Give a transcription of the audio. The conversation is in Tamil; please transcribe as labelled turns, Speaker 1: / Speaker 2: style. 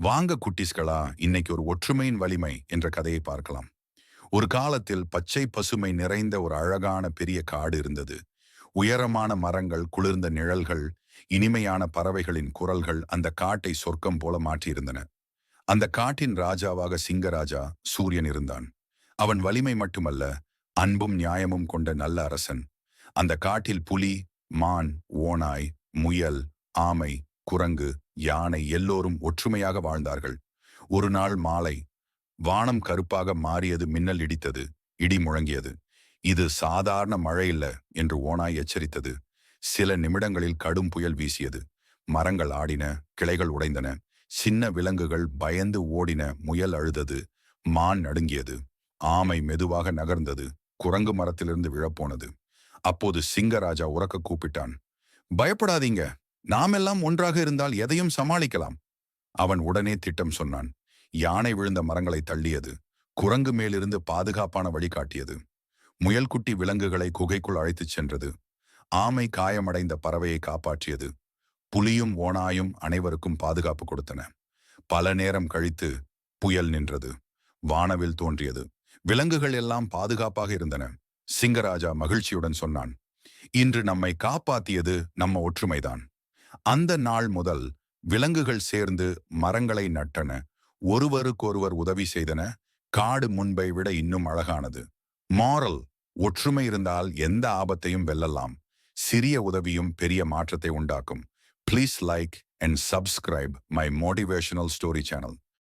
Speaker 1: வாங்க குட்டீஸ்களா இன்னைக்கு ஒரு ஒற்றுமையின் வலிமை என்ற கதையை பார்க்கலாம். ஒரு காலத்தில் பச்சை பசுமை நிறைந்த ஒரு அழகான பெரிய காடு இருந்தது. உயரமான மரங்கள் குளிர்ந்த நிழல்கள் இனிமையான பறவைகளின் குரல்கள் அந்த காட்டை சொர்க்கம் போல மாற்றியிருந்தன. அந்த காட்டின் ராஜாவாக சிங்கராஜா சூரியன் இருந்தான். அவன் வலிமை மட்டுமல்ல அன்பும் நியாயமும் கொண்ட நல்ல அரசன். அந்த காட்டில் புலி மான் ஓனாய் முயல் ஆமை குரங்கு யானை எல்லோரும் ஒற்றுமையாக வாழ்ந்தார்கள். ஒரு நாள் மாலை வானம் கருப்பாக மாறியது மின்னல் இடித்தது இடி முழங்கியது. இது சாதாரண மழை இல்ல என்று ஓனாய் எச்சரித்தது. சில நிமிடங்களில் கடும் புயல் வீசியது. மரங்கள் ஆடின கிளைகள் உடைந்தன. சின்ன விலங்குகள் பயந்து ஓடின முயல் அழுதது. மான் நடுங்கியது. ஆமை மெதுவாக நகர்ந்தது. குரங்கு மரத்திலிருந்து விழப்போனது. அப்போது சிங்கராஜா உறக்க கூப்பிட்டான். பயப்படாதீங்க. நாமெல்லாம் ஒன்றாக இருந்தால் எதையும் சமாளிக்கலாம். அவன் உடனே திட்டம் சொன்னான். யானை விழுந்த மரங்களை தள்ளியது. குரங்கு மேலிருந்து பாதுகாப்பான வழிகாட்டியது முயல்குட்டி விலங்குகளை குகைக்குள் அழைத்துச் சென்றது. ஆமை காயமடைந்த பறவையை காப்பாற்றியது. புலியும் ஓனாயும் அனைவருக்கும் பாதுகாப்பு கொடுத்தன. பல நேரம் கழித்து புயல் நின்றது. வானவில் தோன்றியது. விலங்குகள் எல்லாம் பாதுகாப்பாக இருந்தன. சிங்கராஜா மகிழ்ச்சியுடன் சொன்னான். இன்று நம்மை காப்பாத்தியது நம்ம ஒற்றுமைதான். அந்த நாள் முதல் விலங்குகள் சேர்ந்து மரங்களை நட்டன. ஒருவருக்கொருவர் உதவி செய்தன. காடு முன்பை விட இன்னும் அழகானது. மாரல் ஒற்றுமை இருந்தால் எந்த ஆபத்தையும் வெல்லலாம். சிறிய உதவியும் பெரிய மாற்றத்தை உண்டாக்கும். Please like and subscribe my motivational story channel